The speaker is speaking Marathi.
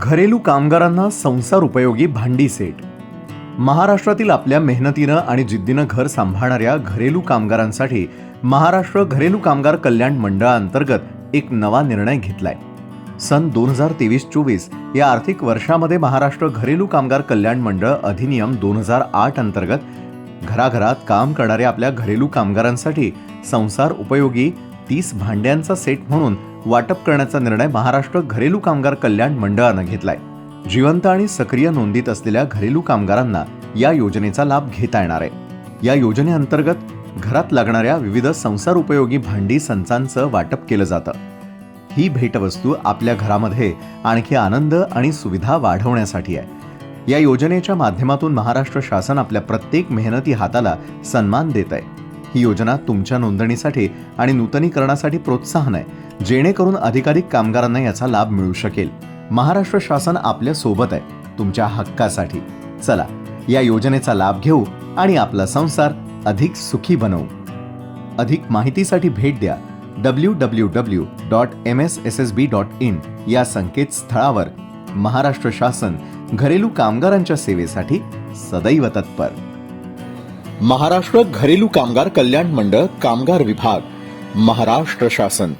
घरेलू कामगारांना संसार उपयोगी भांडी सेट. महाराष्ट्रातील आपल्या मेहनतीनं आणि जिद्दीनं घर सांभाळणाऱ्या घरेलू कामगारांसाठी महाराष्ट्र घरेलू कामगार कल्याण मंडळाअंतर्गत एक नवा निर्णय घेतलाय. सन दोन हजार तेवीस चोवीस या आर्थिक वर्षामध्ये महाराष्ट्र घरेलू कामगार कल्याण मंडळ अधिनियम दोन हजार आठ अंतर्गत घराघरात काम करणाऱ्या आपल्या घरेलू कामगारांसाठी संसार उपयोगी तीस भांड्यांचा सेट म्हणून वाटप करण्याचा निर्णय महाराष्ट्र घरेलू कामगार कल्याण मंडळानं घेतलाय. जिवंत आणि सक्रिय नोंदीत असलेल्या घरेलू कामगारांना या योजनेचा लाभ घेता येणार आहे. या योजनेअंतर्गत घरात लागणाऱ्या विविध संसार उपयोगी भांडी संचांचं वाटप केलं जातं. ही भेटवस्तू आपल्या घरामध्ये आणखी आनंद आणि सुविधा वाढवण्यासाठी आहे. या योजनेच्या माध्यमातून महाराष्ट्र शासन आपल्या प्रत्येक मेहनती हाताला सन्मान देत आहे ही योजना तुमच्या नोंदणीसाठी आणि नूतनीकरणासाठी प्रोत्साहन आहे जेणेकरून अधिकाधिक कामगारांना याचा लाभ मिळू शकेल. महाराष्ट्र शासन आपल्यासोबत आहे तुमच्या हक्कासाठी. चला या योजनेचा लाभ घेऊ आणि आपला संसार अधिक सुखी बनवू. अधिक माहितीसाठी भेट द्या W W W dot M S S S B dot in या संकेतस्थळावर. महाराष्ट्र शासन घरेलू कामगारांच्या सेवेसाठी सदैव तत्पर. महाराष्ट्र घरेलू कामगार कल्याण मंडळ कामगार विभाग महाराष्ट्र शासन.